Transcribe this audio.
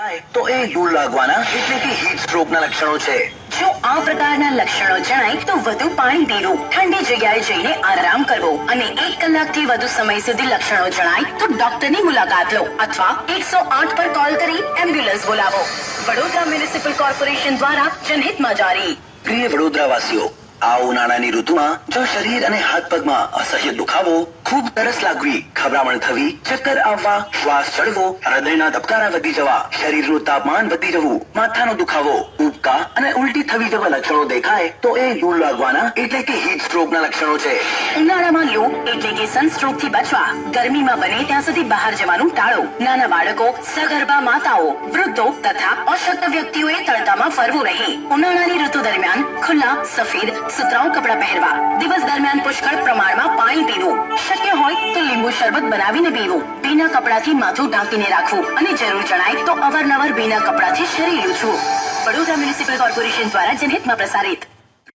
થાય તો એ લૂ લાગવાના. એટલે કે હીટ સ્ટ્રોકના લક્ષણો છે. જો આ પ્રકારના લક્ષણો જણાય તો વધુ પાણી પીવું ઠંડી જગ્યાએ જઈને આરામ કરવો અને એક કલાકથી વધુ સમય સુધી લક્ષણો જણાય તો ડોક્ટરની મુલાકાત લો અથવા એકસો આઠ પર કોલ કરી એમ્બ્યુલન્સ બોલાવો. વડોદરા મ્યુનિસિપલ કોર્પોરેશન દ્વારા જનહિતમાં જારી પ્રિય વડોદરાવાસીઓ આ ઉનાળાની ઋતુમાં જો શરીર અને હાથ પગમાં અસહ્ય દુખાવો, ખૂબ તરસ લાગવી ખબરામણ થવી, ચક્કર આવવા, શ્વાસ ચડવો, હૃદયના ધબકારા વધી જવા, શરીરનું તાપમાન વધી જવું, માથાનો દુખાવો ઉબકા અને ઉલટી થવી જેવા લક્ષણો દેખાય, તો એ લૂ લાગવાના એટલે કે હીટ સ્ટ્રોકના લક્ષણો છે. ઉનાળામાં લૂ એટલે કે સનસ્ટ્રોકથી બચવા, ગરમીમાં બને ત્યાં સુધી બહાર જવાનું ટાળો. નાના બાળકો, સગર્ભા માતાઓ, વૃદ્ધો તથા અશક્ત વ્યક્તિઓએ તળતામાં ફરવું નહીં. ઉનાળાની ઋતુ દરમિયાન ખુલ્લા, સફેદ સુતરાઉ કપડાં પહેરવા. દિવસ દરમિયાન પુષ્કળ પ્રમાણમાં પાણી પીવું. શક્ય હોય તો લીંબુ શરબત બનાવીને પીવું. ભીના કપડાથી માથું ઢાંકીને રાખવું. અને જરૂર જણાય તો અવારનવાર ભીના કપડાથી શરીર લૂછવું. વડોદરા મ્યુનિસિપલ કોર્પોરેશન દ્વારા જનહિતમાં પ્રસારિત.